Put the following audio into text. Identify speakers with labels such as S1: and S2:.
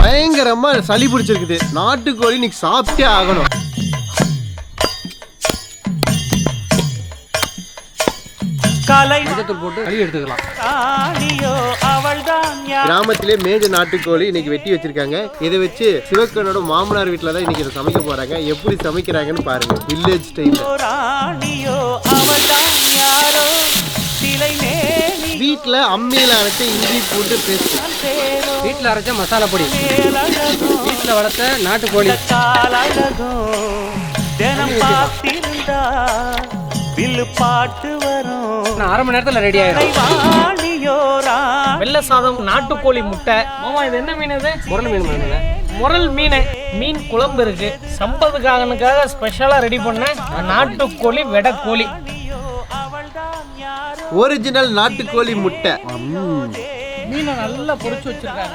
S1: பயங்கரமா சளி பிடிச்சிருக்குது. நாட்டுக்கோழி இன்னைக்கு சாப்பிட்டே ஆகணும்.
S2: கலை
S3: மஞ்சத்தூள் போட்டு கழுவி எடுத்துக்கலாம்.
S2: ராணியோ அவள்தான்
S1: கிராமத்திலே மேஞ்ச நாட்டுக்கோழி இன்னைக்கு வெட்டி வச்சிருக்காங்க. இதை வச்சு சிவக்கனோட மாமனார் வீட்டில் தான் இன்னைக்கு இதை சமைக்க போறாங்க. எப்படி சமைக்கிறாங்கன்னு பாருங்க. வில்லேஜ் ஸ்டைல்
S2: ராணியோ அவள்தான் யாரோ? சிலை
S1: வீட்டில் அம்மியில் அரைச்ச இஞ்சி பூண்டு பேஸ்ட்.
S3: வீட்டில் அரைச்ச மசாலா பொடி. வீட்டில் வளர்த்த நாட்டுக்கோழி
S2: பாட்டு வரும்.
S3: நான் அரை மணி நேரத்தில் ரெடி ஆயிடும்
S4: வெள்ளை சாதம் நாட்டுக்கோழி முட்டை. மாமா இது என்ன மீன் இது?
S3: முரல் மீன் பண்ணுங்க
S4: முரல் மீன். மீன் குழம்பு இருக்கு. சம்பதுக்காகனுக்காக ஸ்பெஷலா ரெடி பண்ண நாட்டுக்கோழி வெடக்கோழி
S1: ஒரிஜினல் நாட்டுக்கோழி முட்டை.
S4: மீனை நல்லா பொரிச்சு வச்சிருக்காங்க.